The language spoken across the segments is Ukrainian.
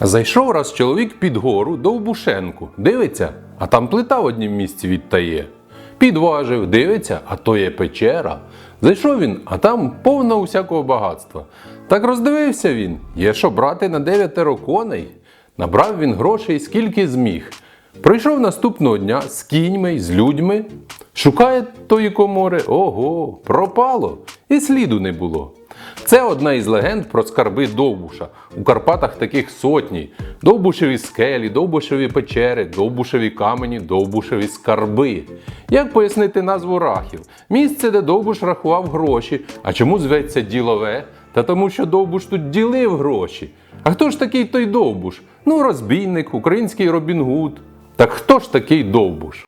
Зайшов раз чоловік під гору Довбушенку. Дивиться, а там плита в однім місці відтає. Підважив, дивиться, а то є печера. Зайшов він, а там повно усякого багатства. Так роздивився він, є що брати на дев'ятеро коней. Набрав він грошей скільки зміг. Прийшов наступного дня з кіньми, з людьми. Шукає тої комори, ого, пропало, і сліду не було. Це одна із легенд про скарби Довбуша. У Карпатах таких сотні: Довбушеві скелі, Довбушеві печери, Довбушеві камені, Довбушеві скарби. Як пояснити назву рахів? Місце, де Довбуш рахував гроші. А чому зветься ділове? Та тому, що Довбуш тут ділив гроші. А хто ж такий той Довбуш? Ну, розбійник, український Робін Гуд. Так хто ж такий Довбуш?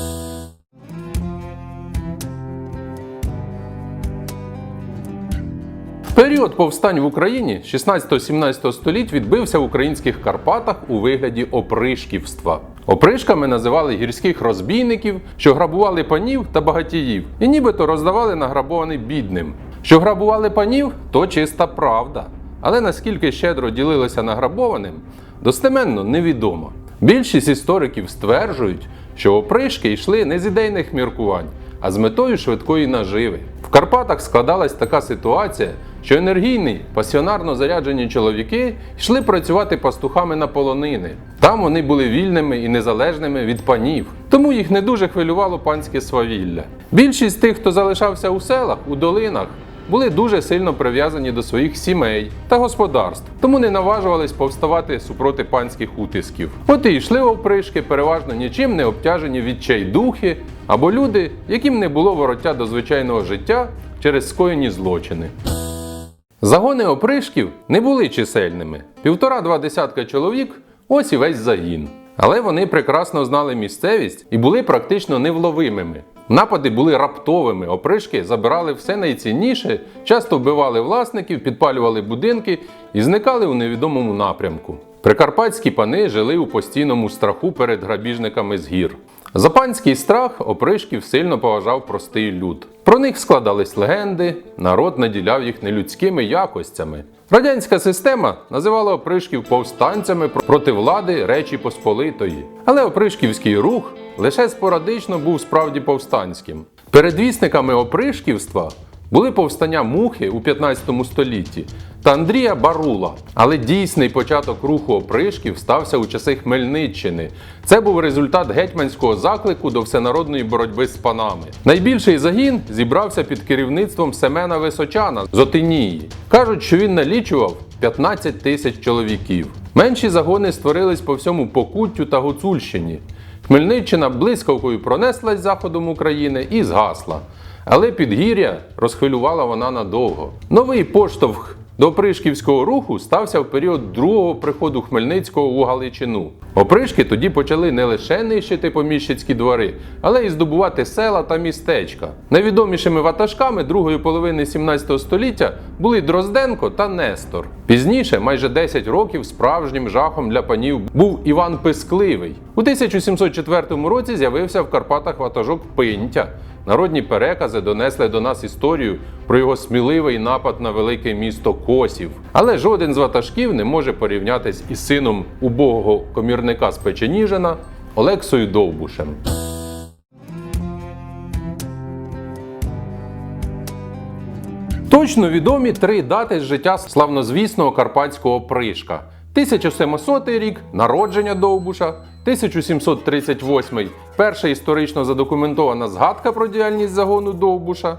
Період повстань в Україні 16-17 століть відбився в українських Карпатах у вигляді опришківства. Опришками називали гірських розбійників, що грабували панів та багатіїв, і нібито роздавали награбований бідним. Що грабували панів, то чиста правда. Але наскільки щедро ділилися награбованим, достеменно невідомо. Більшість істориків стверджують, що опришки йшли не з ідейних міркувань, а з метою швидкої наживи. В Карпатах складалась така ситуація, що енергійні, пасіонарно заряджені чоловіки йшли працювати пастухами на полонини. Там вони були вільними і незалежними від панів, тому їх не дуже хвилювало панське свавілля. Більшість тих, хто залишався у селах, у долинах, були дуже сильно прив'язані до своїх сімей та господарств, тому не наважувались повставати супроти панських утисків. От і йшли опришки, переважно нічим не обтяжені відчайдухи або люди, яким не було вороття до звичайного життя через скоєні злочини. Загони опришків не були чисельними. Півтора-два десятка чоловік ось і весь загін. Але вони прекрасно знали місцевість і були практично невловимими. Напади були раптовими, опришки забирали все найцінніше, часто вбивали власників, підпалювали будинки і зникали у невідомому напрямку. Прикарпатські пани жили у постійному страху перед грабіжниками з гір. За панський страх опришків сильно поважав простий люд. Про них складались легенди, народ наділяв їх нелюдськими якостями. Радянська система називала опришків повстанцями проти влади Речі Посполитої. Але опришківський рух лише спорадично був справді повстанським. Передвісниками опришківства були повстання мухи у 15 столітті та Андрія Барула. Але дійсний початок руху опришків стався у часи Хмельниччини. Це був результат гетьманського заклику до всенародної боротьби з панами. Найбільший загін зібрався під керівництвом Семена Височана з Отинії. Кажуть, що він налічував 15 тисяч чоловіків. Менші загони створились по всьому Покуттю та Гуцульщині. Хмельниччина блискавкою пронеслась заходом України і згасла. Але підгір'я розхвилювала вона надовго. Новий поштовх до опришківського руху стався в період другого приходу Хмельницького у Галичину. Опришки тоді почали не лише нищити поміщицькі двори, але й здобувати села та містечка. Найвідомішими ватажками другої половини 17 століття були Дрозденко та Нестор. Пізніше, майже 10 років, справжнім жахом для панів був Іван Пискливий. У 1704 році з'явився в Карпатах ватажок Пинтя. Народні перекази донесли до нас історію про його сміливий напад на велике місто Косів. Але жоден з ватажків не може порівнятись із сином убогого комірника з Печеніжина Олексою Довбушем. Точно відомі три дати з життя славнозвісного карпатського пришка. 1700 рік народження Довбуша, 1738 перша історично задокументована згадка про діяльність загону Довбуша,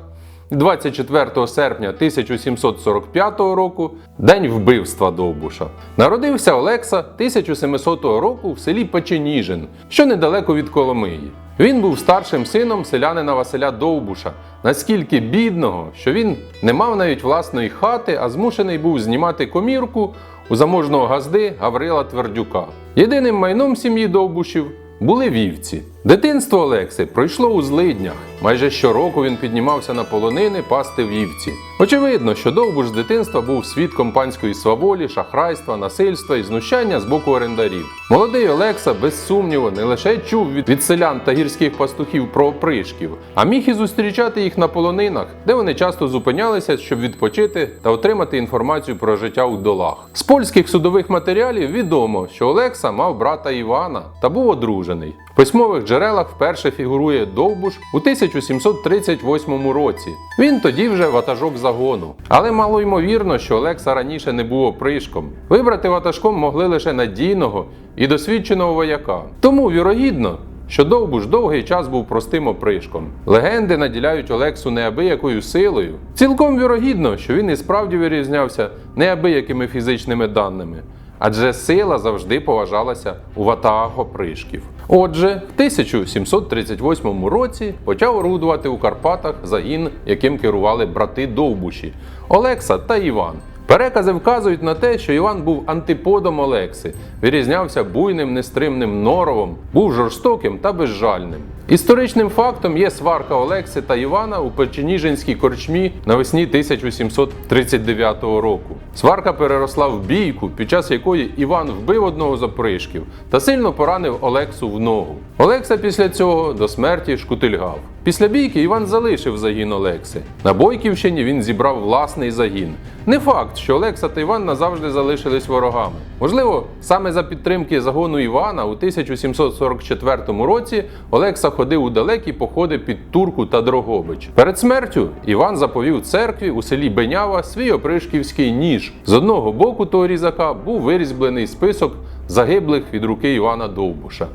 24 серпня 1745 року день вбивства Довбуша. Народився Олекса 1700 року в селі Печеніжин, що недалеко від Коломиї. Він був старшим сином селянина Василя Довбуша, наскільки бідного, що він не мав навіть власної хати, а змушений був знімати комірку у заможного газди Гаврила Твердюка. Єдиним майном сім'ї Довбушів були вівці. Дитинство Олекси пройшло у злиднях. Майже щороку він піднімався на полонини пасти вівці. Очевидно, що Довбуш з дитинства був свідком панської сваволі, шахрайства, насильства і знущання з боку орендарів. Молодий Олекса, без сумніву, не лише чув від, від селян та гірських пастухів про опришків, а міг і зустрічати їх на полонинах, де вони часто зупинялися, щоб відпочити та отримати інформацію про життя у долах. З польських судових матеріалів відомо, що Олекса мав брата Івана та був одружений. Письмових джерелах вперше фігурує Довбуш у 1738 році. Він тоді вже ватажок загону. Але мало ймовірно, що Олекса раніше не був опришком. Вибрати ватажком могли лише надійного і досвідченого вояка. Тому вірогідно. Що Довбуш довгий час був простим опришком. Легенди наділяють Олексу неабиякою силою. Цілком вірогідно, що він і справді вирізнявся неабиякими фізичними даними адже сила завжди поважалася у ватагах опришків. Отже, в 1738 році почав орудувати у Карпатах загін, яким керували брати Довбуші Олекса та Іван. Перекази вказують на те, що Іван був антиподом Олекси, вирізнявся буйним нестримним норовом, був жорстоким та безжальним. Історичним фактом є сварка Олекси та Івана у Печеніжинській корчмі навесні 1739 року. Сварка переросла в бійку, під час якої Іван вбив одного з опришків та сильно поранив Олексу в ногу. Олекса після цього до смерті шкутильгав. Після бійки Іван залишив загін Олекси. На Бойківщині він зібрав власний загін. Не факт, що Олекса та Іван назавжди залишились ворогами. Можливо, саме за підтримки загону Івана у 1744 році Олекса ходив у далекі походи під Турку та Дрогобич. Перед смертю Іван заповів церкві у селі Бенява свій опришківський ніж. З одного боку того різака був вирізблений список загиблих від руки Івана Довбуша.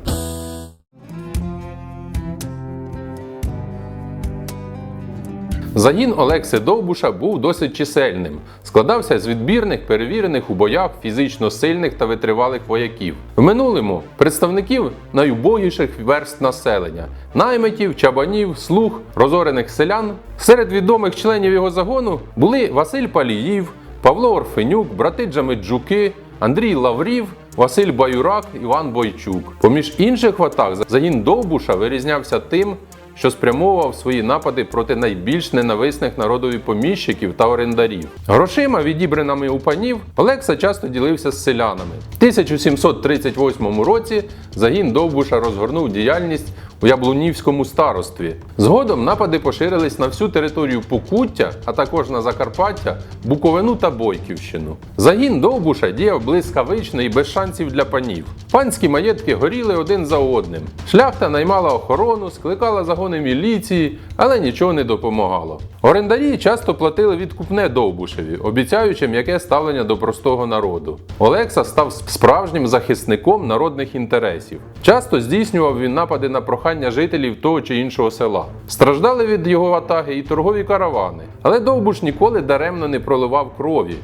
Загін Олекси Довбуша був досить чисельним, складався з відбірних, перевірених у боях фізично сильних та витривалих вояків. В минулому представників найубогіших верст населення наймитів, чабанів, слуг, розорених селян. Серед відомих членів його загону були Василь Паліїв, Павло Орфенюк, брати Джамиджуки, Андрій Лаврів, Василь Баюрак, Іван Бойчук. Поміж інших ватаг загін Довбуша вирізнявся тим, що спрямовував свої напади проти найбільш ненависних народові поміщиків та орендарів. Грошима, відібраними у панів, Олекса часто ділився з селянами. В 1738 році загін Довбуша розгорнув діяльність у Яблунівському старостві. Згодом напади поширились на всю територію Покуття, а також на Закарпаття, Буковину та Бойківщину. Загін Довбуша діяв блискавично і без шансів для панів. Панські маєтки горіли один за одним. Шляхта наймала охорону, скликала загони міліції, але нічого не допомагало. Орендарі часто платили відкупне Довбушеві, обіцяючи м'яке ставлення до простого народу. Олекса став справжнім захисником народних інтересів. Часто здійснював він напади на прохання жителів того чи іншого села. Страждали від його атаги і торгові каравани, але Довбуш ніколи даремно не проливав крові.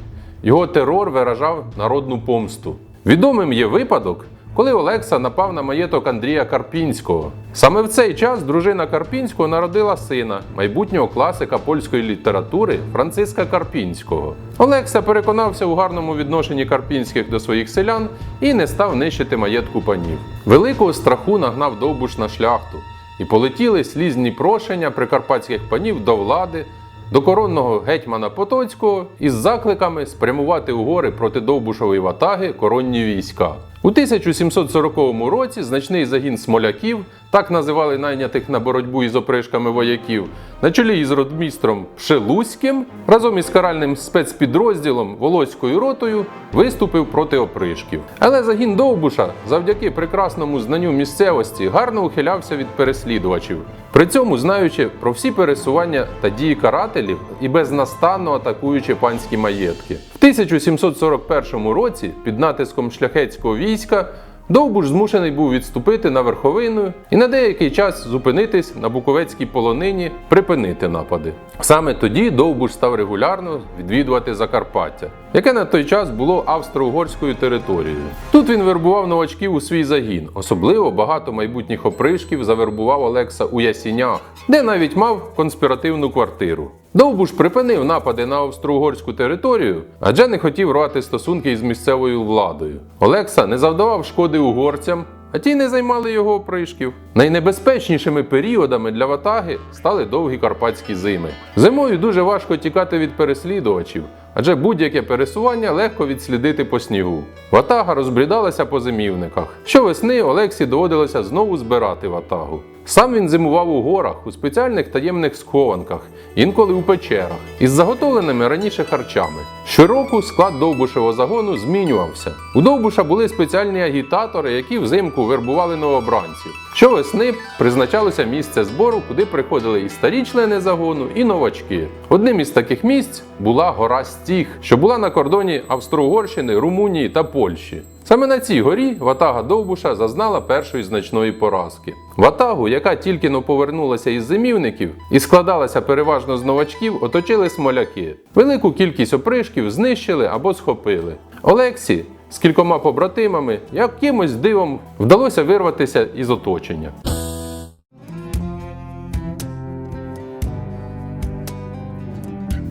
Його терор виражав народну помсту. Відомим є випадок, коли Олекса напав на маєток Андрія Карпінського. Саме в цей час дружина Карпінського народила сина, майбутнього класика польської літератури Франциска Карпінського. Олекса переконався у гарному відношенні Карпінських до своїх селян і не став нищити маєтку панів. Великого страху нагнав Довбуш на шляхту, і полетіли слізні прошення прикарпатських панів до влади до коронного гетьмана Потоцького із закликами спрямувати у гори проти Довбушової ватаги коронні війська. У 1740 році значний загін смоляків, так називали найнятих на боротьбу із опришками вояків, на чолі із родмістром Пшелуським, разом із каральним спецпідрозділом Волоською ротою виступив проти опришків. Але загін Довбуша, завдяки прекрасному знанню місцевості, гарно ухилявся від переслідувачів. При цьому знаючи про всі пересування та дії карателів і безнастанно атакуючи панські маєтки. В 1741 році під натиском шляхетського війська Довбуш змушений був відступити на верховину і на деякий час зупинитись на Буковецькій полонині, припинити напади. Саме тоді Довбуш став регулярно відвідувати Закарпаття, яке на той час було австро-угорською територією. Тут він вербував новачків у свій загін. Особливо багато майбутніх опришків завербував Олекса у Ясінях, де навіть мав конспіративну квартиру. Довбуш припинив напади на австро-угорську територію, адже не хотів рвати стосунки із місцевою владою. Олекса не завдавав шкоди угорцям, а ті не займали його опришків. Найнебезпечнішими періодами для ватаги стали довгі карпатські зими. Зимою дуже важко тікати від переслідувачів, адже будь-яке пересування легко відслідити по снігу. Ватага розбрідалася по зимівниках. Щовесни Олексі доводилося знову збирати ватагу. Сам він зимував у горах, у спеціальних таємних схованках, інколи у печерах, із заготовленими раніше харчами. Щороку склад довбушевого загону змінювався. У довбуша були спеціальні агітатори, які взимку вербували новобранців. Щовесни призначалося місце збору, куди приходили і старі члени загону, і новачки. Одним із таких місць була гора Стіг, що була на кордоні Австро-Угорщини, Румунії та Польщі. Саме на цій горі ватага Довбуша зазнала першої значної поразки. Ватагу, яка тільки но повернулася із зимівників і складалася переважно з новачків, оточили смоляки. Велику кількість опришків знищили або схопили. Олексі з кількома побратимами якимось дивом вдалося вирватися із оточення.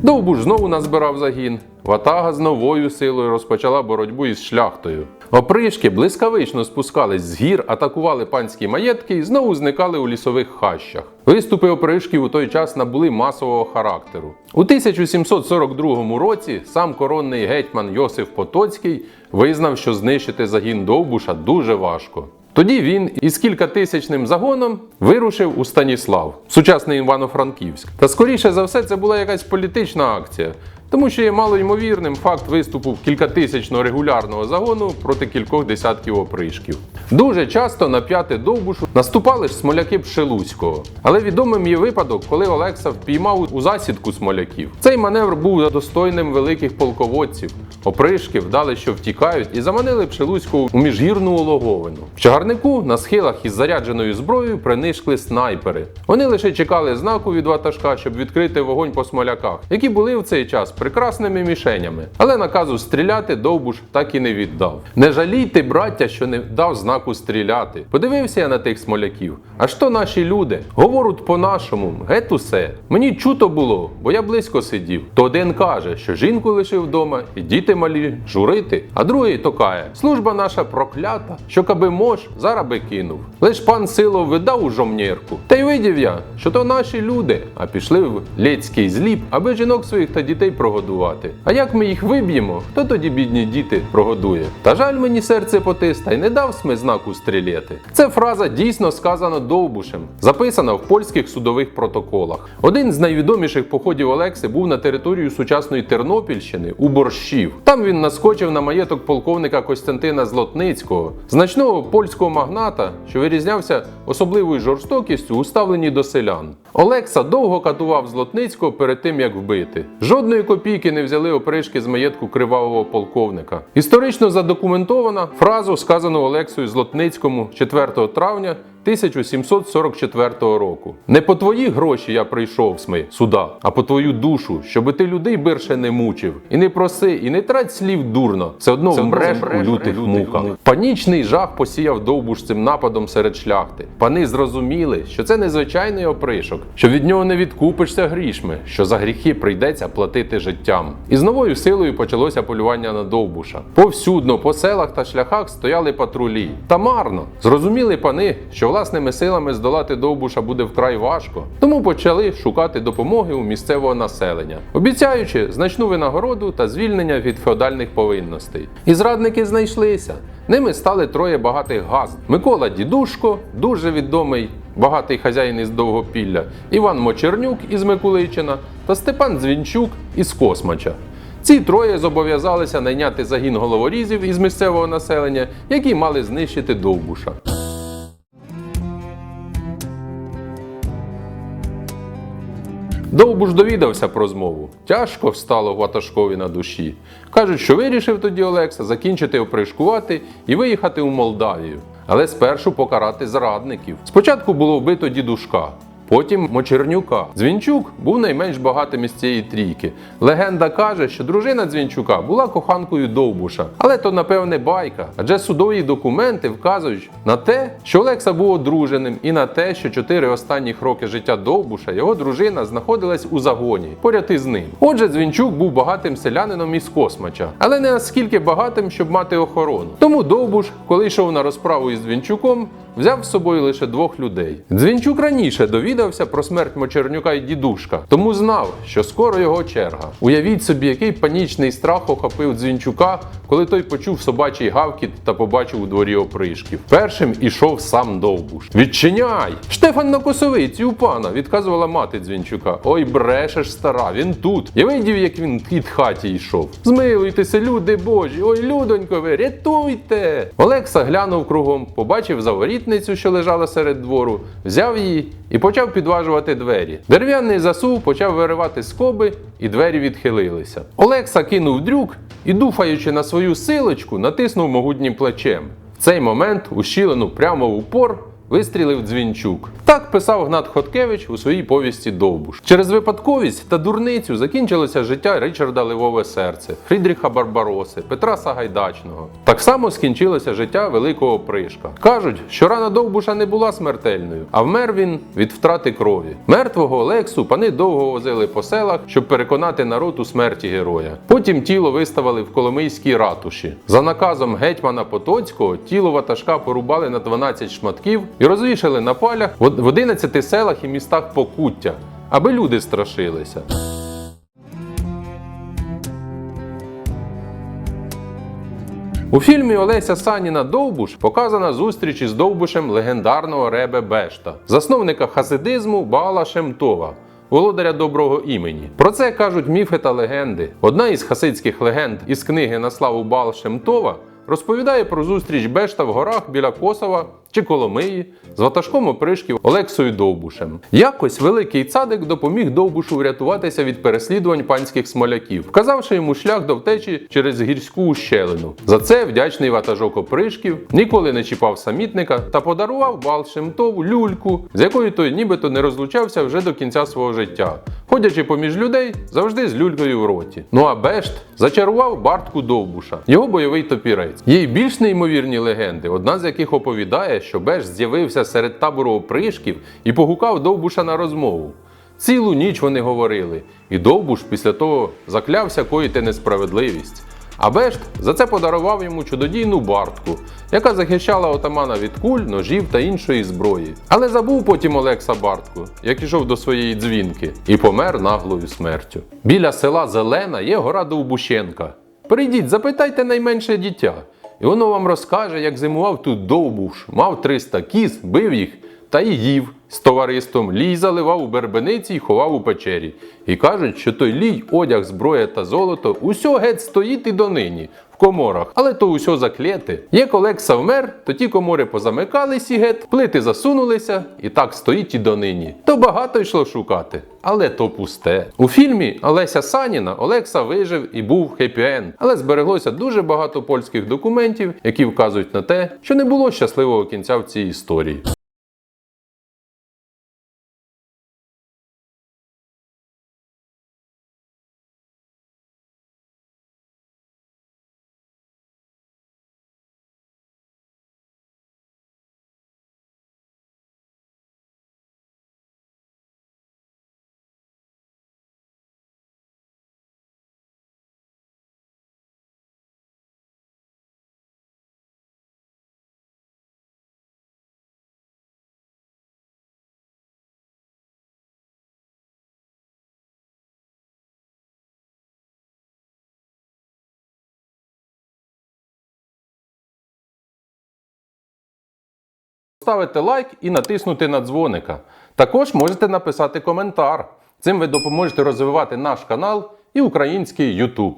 Довбуш знову назбирав загін. Ватага з новою силою розпочала боротьбу із шляхтою. Опришки блискавично спускались з гір, атакували панські маєтки і знову зникали у лісових хащах. Виступи опришків у той час набули масового характеру. У 1742 році сам коронний гетьман Йосиф Потоцький визнав, що знищити загін Довбуша дуже важко. Тоді він із кількатисячним загоном вирушив у Станіслав, сучасний Івано-Франківськ. Та скоріше за все це була якась політична акція, тому що є малоймовірним факт виступу кількатисячного регулярного загону проти кількох десятків опришків. Дуже часто на п'яте довбушу наступали ж смоляки Пшелуцького. Але відомим є випадок, коли Олекса впіймав у засідку смоляків. Цей маневр був достойним великих полководців. Опришки вдали, що втікають, і заманили Пшелуцького у міжгірну ологовину. В чагарнику на схилах із зарядженою зброєю принишкли снайпери. Вони лише чекали знаку від ватажка, щоб відкрити вогонь по смоляках, які були в цей час прекрасними мішенями. Але наказу стріляти Довбуш так і не віддав. Не жалійте, браття, що не дав знаку стріляти. Подивився я на тих смоляків. А що наші люди? Говоруть по-нашому, геть усе. Мені чуто було, бо я близько сидів. То один каже, що жінку лишив вдома, і діти малі журити, а другий то кає, служба наша проклята, що каби мож, зараз би кинув. Лиш пан сило видав у жомнірку. Та й видів я, що то наші люди, а пішли в лєцький зліп, аби жінок своїх та дітей прогодувати. А як ми їх виб'ємо, хто тоді бідні діти прогодує? Та жаль мені серце потис, та й не дав сми знаку стріляти. Це фраза дійсно сказана Довбушем, записана в польських судових протоколах. Один з найвідоміших походів Олекси був на територію сучасної Тернопільщини у Борщів. Там він наскочив на маєток полковника Костянтина Злотницького, значного польського магната, що вирізнявся особливою жорстокістю у ставленні до селян. Олекса довго катував Злотницького перед тим, як вбити. Жодної копійки не взяли опришки з маєтку кривавого полковника. Історично задокументована фразу, сказану Олексою Злотницькому 4 травня 1744 року. Не по твої гроші я прийшов сми сюда, а по твою душу, щоби ти людей бирше не мучив. І не проси, і не трать слів дурно. Все одно вмреш у лютих муках. Панічний жах посіяв довбуш цим нападом серед шляхти. Пани зрозуміли, що це незвичайний опришок, що від нього не відкупишся грішми, що за гріхи прийдеться платити життям. І з новою силою почалося полювання на довбуша. Повсюдно по селах та шляхах стояли патрулі. Та марно зрозуміли пани, що власними силами здолати довбуша буде вкрай важко, тому почали шукати допомоги у місцевого населення, обіцяючи значну винагороду та звільнення від феодальних повинностей. І зрадники знайшлися. Ними стали троє багатих газд: Микола Дідушко, дуже відомий багатий хазяїн із Довгопілля, Іван Мочернюк із Микуличина та Степан Дзвінчук із Космача. Ці троє зобов'язалися найняти загін головорізів із місцевого населення, які мали знищити Довбуша. Довбуш довідався про змову. Тяжко встало ватажкові на душі. Кажуть, що вирішив тоді Олекса закінчити опришкувати і виїхати у Молдавію. Але спершу покарати зрадників. Спочатку було вбито дідушка, Потім Мочернюка. Дзвінчук був найменш багатим із цієї трійки. Легенда каже, що дружина Дзвінчука була коханкою Довбуша. Але то, напевне, байка. Адже судові документи вказують на те, що Олекса був одруженим, і на те, що чотири останніх роки життя Довбуша його дружина знаходилась у загоні поряд із ним. Отже, Дзвінчук був багатим селянином із Космача, але не наскільки багатим, щоб мати охорону. Тому Довбуш, коли йшов на розправу із Дзвінчуком, взяв з собою лише двох людей. Дзвінчук раніше довідався про смерть Мочернюка і дідушка, тому знав, що скоро його черга. Уявіть собі, який панічний страх охопив Дзвінчука, коли той почув собачий гавкіт та побачив у дворі опришків. Першим ішов сам Довбуш. Відчиняй! Штефан на косовиці у пана, відказувала мати Дзвінчука. Ой, брешеш, стара, він тут. Я видів, як він під хаті йшов. Змилуйтеся, люди божі, ой, людонько ви, рятуйте! Олекса глянув кругом, побачив заворітницю, що лежала серед двору, взяв її і почав підважувати двері. Дерев'яний засув почав виривати скоби, і двері відхилилися. Олекса кинув дрюк і, дуфаючи на свою силочку, натиснув могутнім плечем. В цей момент у щілину прямо в упор вистрілив дзвінчук. Так писав Гнат Хоткевич у своїй повісті Довбуш. Через випадковість та дурницю закінчилося життя Ричарда Ливове серце, Фрідріха Барбароси, Петра Сагайдачного. Так само скінчилося життя великого пришка. Кажуть, що рана Довбуша не була смертельною, а вмер він від втрати крові. Мертвого Олексу пани довго возили по селах, щоб переконати народ у смерті героя. Потім тіло виставили в Коломийській ратуші. За наказом гетьмана Потоцького тіло ватажка порубали на 12 шматків і розвішали на палях в 11 селах і містах Покуття, аби люди страшилися. У фільмі Олеся Саніна Довбуш показана зустріч із Довбушем легендарного Ребе Бешта, засновника хасидизму Баала Шемтова. Володаря доброго імені. Про це кажуть міфи та легенди. Одна із хасидських легенд із книги на славу Баал Шемтова розповідає про зустріч Бешта в горах біля Косова чи Коломиї з ватажком опришків Олексою Довбушем. Якось великий цадик допоміг Довбушу врятуватися від переслідувань панських смоляків, вказавши йому шлях до втечі через гірську ущелину. За це вдячний ватажок опришків ніколи не чіпав самітника та подарував Бал Шемтову люльку, з якою той нібито не розлучався вже до кінця свого життя. Ходячи поміж людей, завжди з люлькою в роті. Ну а Бешт зачарував Бартку Довбуша, його бойовий топірець. Є й більш неймовірні легенди, одна з яких оповідає, що Беш з'явився серед табору опришків і погукав Довбуша на розмову. Цілу ніч вони говорили, і Довбуш після того заклявся коїти несправедливість. А Бешт за це подарував йому чудодійну бартку, яка захищала отамана від куль, ножів та іншої зброї. Але забув потім Олекса бартку, як ішов до своєї дзвінки, і помер наглою смертю. Біля села Зелена є гора Довбущенка. Прийдіть, запитайте найменше дитя, і воно вам розкаже, як зимував тут Довбуш, мав 300 кіз, бив їх та й їв з товариством. Лій заливав у бербениці й ховав у печері. І кажуть, що той лій, одяг, зброя та золото усьо геть стоїть і донині в коморах, але то усьо заклєте. Як Олекса вмер, то ті комори позамикались і гет, плити засунулися, і так стоїть і донині. То багато йшло шукати, але то пусте. У фільмі Олеся Саніна Олекса вижив і був хеппі-енд, але збереглося дуже багато польських документів, які вказують на те, що не було щасливого кінця в цій історії. Ставити лайк і натиснути на дзвоника. Також можете написати коментар. Цим ви допоможете розвивати наш канал і український YouTube.